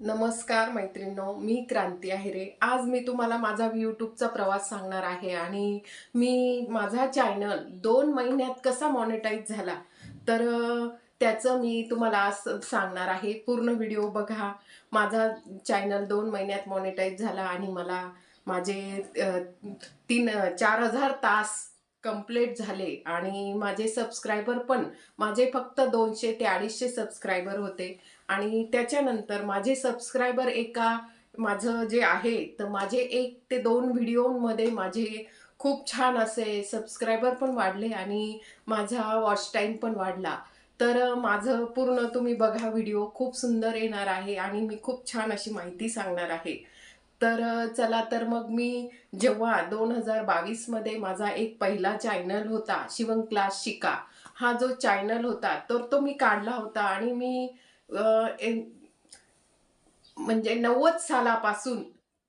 नमस्कार मैत्रिणींनो मी क्रांती अहिरे आज मी तुम्हाला माझा यूट्यूबचा प्रवास सांगणार आहे आणि मी माझा चॅनल दोन महिन्यात कसा मॉनिटाईज झाला तर त्याचं मी तुम्हाला आज सांगणार आहे. पूर्ण व्हिडिओ बघा. माझा चॅनल दोन महिन्यात मॉनिटाईज झाला आणि मला माझे तीन चार हजार तास कंप्लीट झाले आणि माझे सबस्क्रायबर पण माझे फक्त दोनशे ते अडीचशे सबस्क्रायबर होते. आणि त्याच्यानंतर माझे सबस्क्रायबर एका माझं जे आहे तर माझे एक ते दोन व्हिडिओमध्ये माझे खूप छान असे सबस्क्रायबर पण वाढले आणि माझा वॉच टाईम पण वाढला. तर माझं पूर्ण तुम्ही बघा व्हिडिओ खूप सुंदर येणार आहे आणि मी खूप छान अशी माहिती सांगणार आहे. तर चला तर मग मी जेव्हा दोन हजार बावीसमध्ये माझा एक पहिला चॅनल होता शिवण क्लास शिका हा जो चॅनल होता तर तो मी काढला होता आणि मी ए- म्हणजे नव्वद सालापासून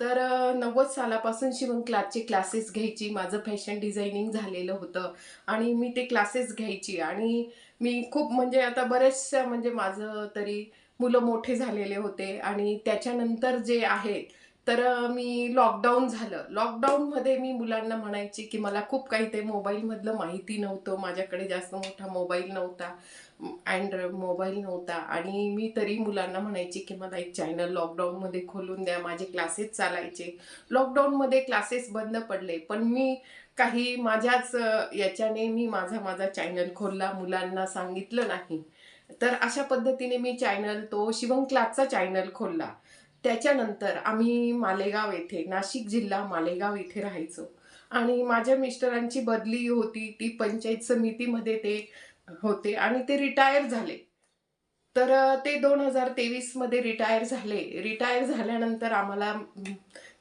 तर नव्वद सालापासून शिवण क्लासचे क्लासेस घ्यायची माझं फॅशन डिझायनिंग झालेलं होतं आणि मी ते क्लासेस घ्यायची आणि मी खूप म्हणजे आता बरेचशा म्हणजे माझं तरी मुलं मोठे झालेले होते आणि त्याच्यानंतर जे आहेत तर मी लॉकडाऊन झालं. लॉकडाऊनमध्ये मी मुलांना म्हणायची की मला खूप काही ते मोबाईलमधलं माहिती नव्हतं. माझ्याकडे जास्त मोठा मोबाईल नव्हता. अँड्रॉइड मोबाईल नव्हता. आणि मी तरी मुलांना म्हणायची की मला एक चॅनल लॉकडाऊनमध्ये खोलून द्या. माझे क्लासेस चालायचे. लॉकडाऊनमध्ये क्लासेस बंद पडले. पण मी काही माझ्याच याच्याने मी माझा माझा चॅनल खोलला. मुलांना सांगितलं नाही. तर अशा पद्धतीने मी चॅनल तो शिवम क्लासचा चॅनल खोलला. त्याच्यानंतर आम्ही मालेगाव येथे नाशिक जिल्हा मालेगाव येथे राहायचो. आणि माझ्या मिस्टरांची बदली होती ती पंचायत समितीमध्ये ते होते आणि ते रिटायर झाले. तर ते दोन हजार तेवीसमध्ये रिटायर झाले. रिटायर झाल्यानंतर आम्हाला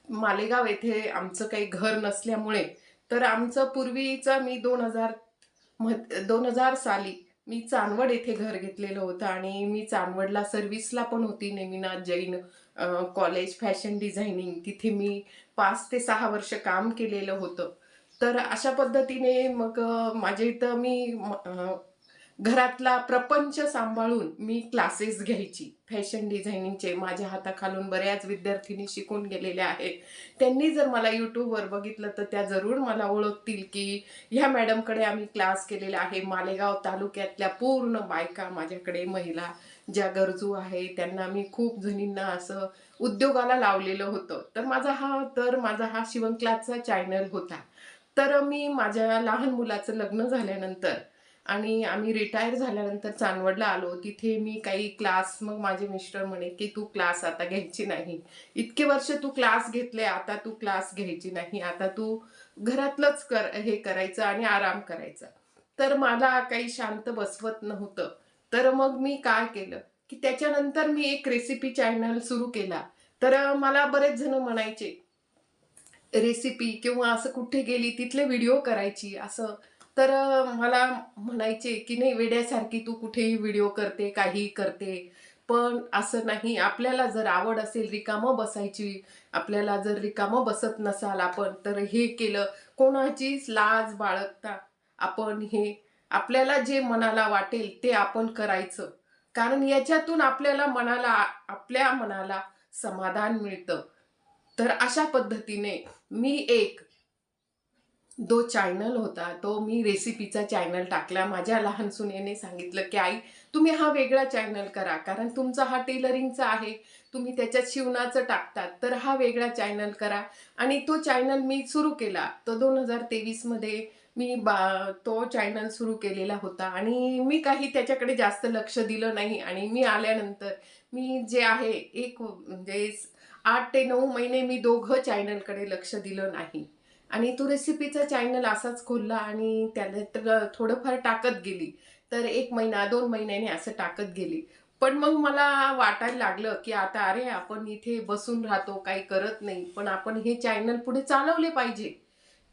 मालेगाव येथे आमचं काही घर नसल्यामुळे तर आमचं पूर्वीचं मी दोन हजार दोन हजार साली मी चांदवड येथे घर घेतलेलं होतं आणि मी चांदवडला सर्व्हिसला पण होती Neminath Jain college fashion designing तिथे मी पाच ते सहा वर्ष काम केलेलं होतं. तर अशा पद्धतीने मग माझ्या इथं मी घरातला प्रपंच सांभाळून मी क्लासेस घ्यायची. फॅशन डिझायनिंगचे माझ्या हाताखालून बऱ्याच विद्यार्थिनी शिकून गेलेल्या आहेत. त्यांनी जर मला यूट्यूबवर बघितलं तर त्या जरूर मला ओळखतील की ह्या मॅडमकडे आम्ही क्लास केलेला आहे. मालेगाव तालुक्यातल्या पूर्ण बायका माझ्याकडे महिला ज्या गरजू आहे त्यांना मी खूप जणींना असं उद्योगाला लावलेलं होतं. तर माझा हा तर माझा हा शिवण क्लासचा चॅनल होता. तर मी माझ्या लहान मुलाचं लग्न झाल्यानंतर आणि आम्ही रिटायर झाल्यानंतर चांदवडला आलो. तिथे मी काही क्लास मग माझे मिस्टर म्हणे की तू क्लास आता घ्यायची नाही. इतके वर्ष तू क्लास घेतले आता तू क्लास घ्यायची नाही. आता तू घरातलंच कर हे करायचं आणि आराम करायचा. तर मला काही शांत बसवत नव्हतं. तर मग मी काय केलं की त्याच्यानंतर मी एक रेसिपी चॅनल सुरू केला. तर मला बरेच जण म्हणायचे रेसिपी किंवा असं कुठे गेली तिथले व्हिडिओ करायची असं तर मला म्हणायचे की नाही वेड्यासारखी तू कुठेही व्हिडिओ करते काही करते. पण असं नाही. आपल्याला जर आवड असेल रिकामं बसायची आपल्याला जर रिकामं बसत नसाल आपण तर हे केलं कोणाचीच लाज बाळगता आपण हे. आपल्याला जे मनाला वाटेल ते आपण करायचं. कारण याच्यातून आपल्याला मनाला आपल्या मनाला समाधान मिळतं. तर अशा पद्धतीने मी एक जो चॅनल होता तो मी रेसिपीचा चॅनल टाकला. माझ्या लहान सुनेने सांगितलं की आई तुम्ही हा वेगळा चॅनल करा कारण तुमचा हा टेलरिंगचा आहे. तुम्ही त्याच्यात शिवणाचं टाकतात तर हा वेगळा चॅनल करा. आणि तो चॅनल मी सुरू केला. तो दोन हजार तेवीसमध्ये मी बा तो चॅनल सुरू केलेला होता. आणि मी काही त्याच्याकडे जास्त लक्ष दिलं नाही. आणि मी आल्यानंतर मी जे आहे एक म्हणजे आठ ते नऊ महिने मी दोघं चॅनलकडे लक्ष दिलं नाही. आणि तो रेसिपीचा चॅनल असाच खोलला आणि त्याला तर थोडंफार टाकत गेली. तर एक महिना दोन महिन्याने असं टाकत गेली. पण मग मला वाटायला लागलं की आता अरे आपण इथे बसून राहतो काही करत नाही. पण आपण हे चॅनल पुढे चालवले पाहिजे.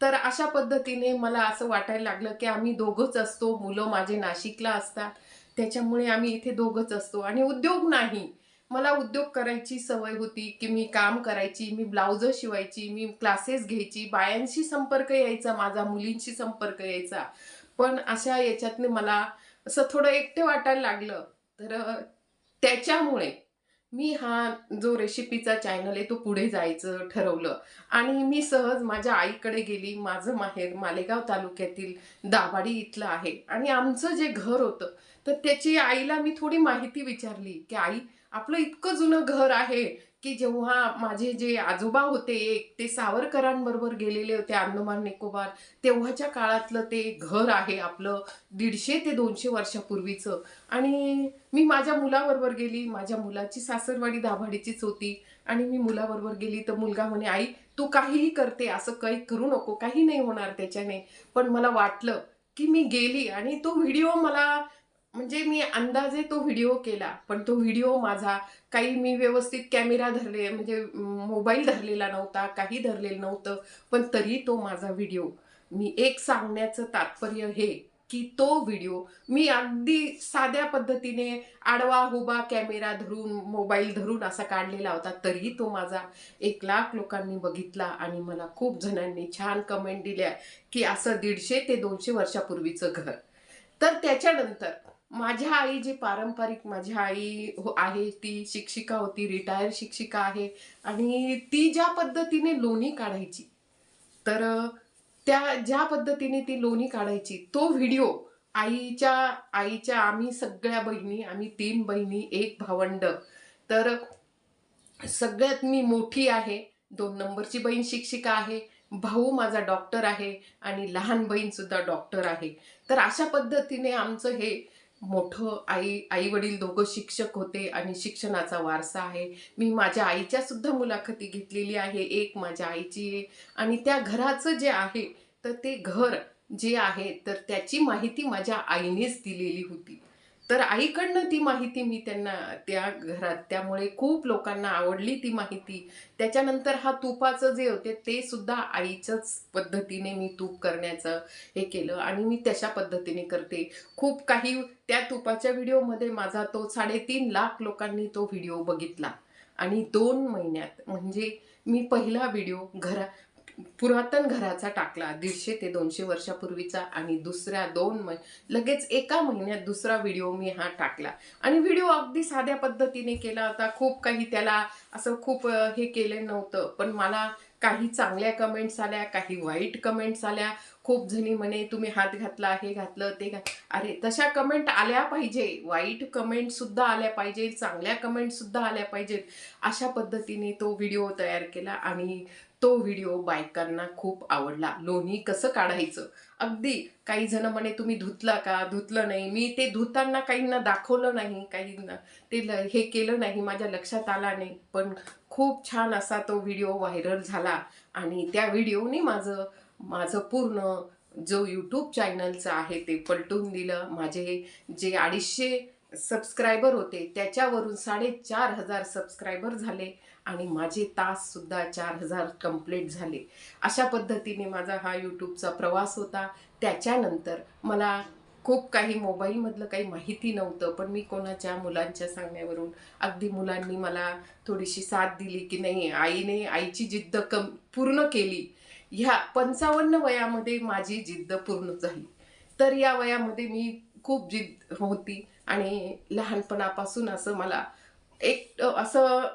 तर अशा पद्धतीने मला असं वाटायला लागलं की आम्ही दोघंच असतो. मुलं माझे नाशिकला असतात. त्याच्यामुळे आम्ही इथे दोघंच असतो. आणि उद्योग नाही. मला उद्योग करायची सवय होती की मी काम करायची मी ब्लाउज शिवायची मी क्लासेस घ्यायची बायांशी संपर्क यायचा माझा मुलींशी संपर्क यायचा. पण अशा याच्यातनं मला असं थोडं एकटे वाटायला लागलं. तर त्याच्यामुळे मी हा जो रेसिपीचा चॅनल आहे तो पुढे जायचं ठरवलं. आणि मी सहज माझ्या आईकडे गेली माझं माहेर मालेगाव तालुक्यातील दाभाडी इथलं आहे. आणि आमचं जे घर होतं तर त्याची आईला मी थोडी माहिती विचारली की आई आपलं इतकं जुनं घर आहे की जेव्हा माझे जे आजोबा होते एक ते सावरकरांबरोबर गेलेले होते अंदमान निकोबार तेव्हाच्या काळातलं ते घर आहे आपलं दीडशे ते दोनशे वर्षापूर्वीचं. आणि मी माझ्या मुलाबरोबर गेली माझ्या मुलाची सासरवाडी दाभाडीचीच होती आणि मी मुलाबरोबर गेली तर मुलगा म्हणे आई तू काहीही करते असं काही करू नको काही नाही होणार त्याच्याने. पण मला वाटलं की मी गेली आणि तो व्हिडिओ मला म्हणजे मी अंदाजे तो व्हिडिओ केला पण तो व्हिडिओ माझा काही मी व्यवस्थित कॅमेरा धरले म्हणजे मोबाईल धरलेला नव्हता काही धरलेलं नव्हतं पण तरी तो माझा व्हिडिओ. मी एक सांगण्याचं तात्पर्य हे की तो व्हिडिओ मी अगदी साध्या पद्धतीने आडवा हुबा कॅमेरा धरून मोबाईल धरून असा काढलेला होता तरी तो माझा एक लाख लोकांनी बघितला आणि मला खूप जणांनी छान कमेंट दिल्या की असं दीडशे ते दोनशे वर्षापूर्वीचं घर. तर त्याच्यानंतर माझ्या आई जी पारंपरिक माझी आई हो आहे ती शिक्षिका होती रिटायर शिक्षिका आहे आणि ती ज्या पद्धतीने लोणी काढायची तर त्या ज्या पद्धतीने ती लोणी काढायची तो व्हिडिओ आईच्या आईच्या आम्ही सगळ्या बहिणी आम्ही तीन बहिणी एक भावंड तर सगळ्यात मी मोठी आहे दोन नंबरची बहीण शिक्षिका आहे भाऊ माझा डॉक्टर आहे आणि लहान बहीण सुद्धा डॉक्टर आहे. तर अशा पद्धतीने आमचं हे मोठं आई आई वडील दोघं शिक्षक होते आणि शिक्षणाचा वारसा आहे. मी माझ्या आईच्या सुद्धा मुलाखती घेतलेली आहे एक माझ्या आईची आहे. आणि त्या घराचं जे आहे तर ते घर जे आहे तर त्याची माहिती माझ्या आईनेच दिलेली होती. तर आईकडनं ती माहिती मी त्यांना त्या घरात त्यामुळे खूप लोकांना आवडली ती माहिती. त्याच्यानंतर हा तुपाचं जे होते ते सुद्धा आईच्याच पद्धतीने मी तूप करण्याचं हे केलं आणि मी तशा पद्धतीने करते. खूप काही त्या तुपाच्या व्हिडिओमध्ये माझा तो साडेतीन लाख लोकांनी तो व्हिडिओ बघितला. आणि दोन महिन्यात म्हणजे मी पहिला व्हिडिओ घरा पुरातन घराचा टाकला. दीडशे ते दोनशे वर्षापूर्वीचा आणि दुसऱ्या दोन मह लगेच एका महिन्यात दुसरा व्हिडिओ मी हा टाकला. आणि व्हिडिओ अगदी साध्या पद्धतीने केला होता. खूप काही त्याला असं खूप हे केलं नव्हतं. पण मला काही चांगल्या कमेंट्स आल्या काही वाईट कमेंट्स आल्या. खूप जणी म्हणे तुम्ही हात घातला हे घातलं ते घात अरे तशा कमेंट आल्या पाहिजे. वाईट कमेंट सुद्धा आल्या पाहिजे चांगल्या कमेंट सुद्धा आल्या पाहिजेत. अशा पद्धतीने तो व्हिडिओ तयार केला आणि तो व्हिडिओ बायकांना खूप आवडला. लोणी कसं काढायचं? अगदी काही जण म्हणे तुम्ही धुतला का? धुतलं नाही. मी ते धुताना काहींना दाखवलं नाही काहींना ते ल- हे केलं नाही माझ्या लक्षात आला नाही. पण खूप छान असा तो व्हिडिओ व्हायरल झाला आणि त्या व्हिडिओने माझं माझं पूर्ण जो यूट्यूब चॅनलचं आहे ते पलटून दिलं. माझे जे अडीचशे सबस्क्रायबर होते त्याच्यावरून साडेचार हजार सबस्क्रायबर झाले आणि माझे तास सुद्धा चार हजार कंप्लीट झाले. अशा पद्धतीने माझा हा यूट्यूबचा प्रवास होता. त्याच्यानंतर मला खूप काही मोबाईलमधलं काही माहिती नव्हतं पण मी कोणाच्या मुलांच्या सांगण्यावरून अगदी मुलांनी मला थोडीशी साथ दिली की नाही आईने आईची जिद्द कम पूर्ण केली. ह्या पंचावन्न वयामध्ये माझी जिद्द पूर्ण झाली. तर या वयामध्ये मी खूप जिद्द होती आणि लहानपणापासून असं मला एक असं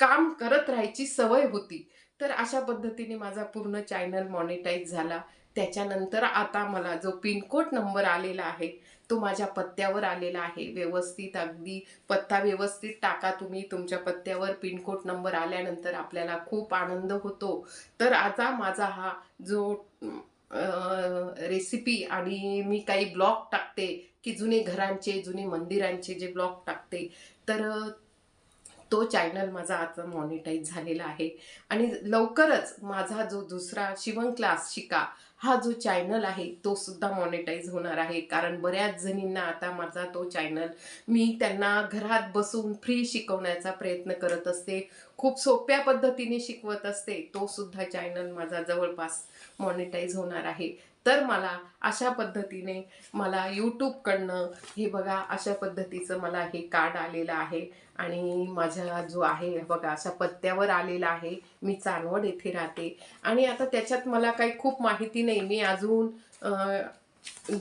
काम करत राहायची सवय होती. तर अशा पद्धतीने माझा पूर्ण चॅनल मॉनिटाईज झाला. त्याच्यानंतर आता मला जो पिनकोड नंबर आलेला आहे तो माझ्या पत्त्यावर आलेला आहे. व्यवस्थित अगदी पत्ता व्यवस्थित टाका तुम्ही. तुमच्या पत्त्यावर पिनकोड नंबर आल्यानंतर आपल्याला खूप आनंद होतो. तर आता माझा हा जो रेसिपी आणि मी काही ब्लॉग टाकते की जुने घरांचे जुने मंदिरांचे जे ब्लॉग टाकते तर तो चॅनल माझा आता मॉनिटाईज झालेला आहे. आणि लवकरच माझा जो दुसरा शिवण क्लास शिका हा जो चॅनल आहे तो सुद्धा मॉनिटाईज होणार आहे. कारण बऱ्याच जणींना आता माझा तो चॅनल मी त्यांना घरात बसून फ्री शिकवण्याचा प्रयत्न करत असते. खूप सोप्या पद्धतीने शिकवत असते. तो सुद्धा चॅनल माझा जवळपास मॉनिटाईज होणार आहे. तर मला अशा पद्धतीने मला यूट्यूबकडनं हे बघा अशा पद्धतीचं मला हे कार्ड आलेलं आहे. आणि माझा जो आहे बघा अशा पत्त्यावर आलेला आहे मी चानवड येथे राहते. आणि आता त्याच्यात मला काही खूप माहिती नाही. मी अजून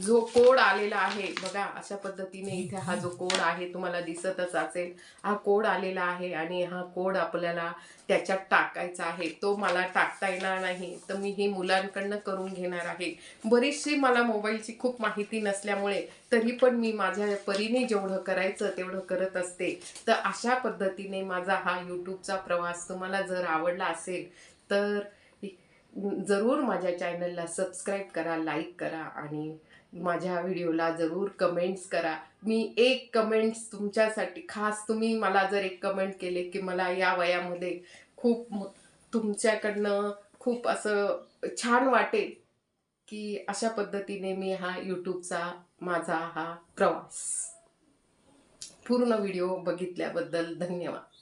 जो कोड आलेला आहे बघा अशा पद्धतीने इथे हा जो कोड आहे तुम्हाला दिसतच असेल. हा कोड आलेला आहे आणि हा कोड आपल्याला त्याच्यात टाकायचा आहे. तो मला टाकता येणार नाही. तर मी हे मुलांकडनं करून घेणार आहे. बरीचशी मला मोबाईलची खूप माहिती नसल्यामुळे तरी पण मी माझ्या परीने जेवढं करायचं तेवढं करत असते. तर अशा पद्धतीने माझा हा यूट्यूबचा प्रवास तुम्हाला जर आवडला असेल तर जरूर माझ्या चॅनलला सबस्क्राईब करा लाईक करा आणि माझ्या व्हिडिओला जरूर कमेंट्स करा. मी एक कमेंट्स तुमच्यासाठी खास तुम्ही मला जर एक कमेंट केले की मला या वयामध्ये खूप तुमच्याकडनं खूप असं छान वाटेल की अशा पद्धतीने मी हा यूट्यूबचा माझा हा प्रवास. पूर्ण व्हिडिओ बघितल्याबद्दल धन्यवाद.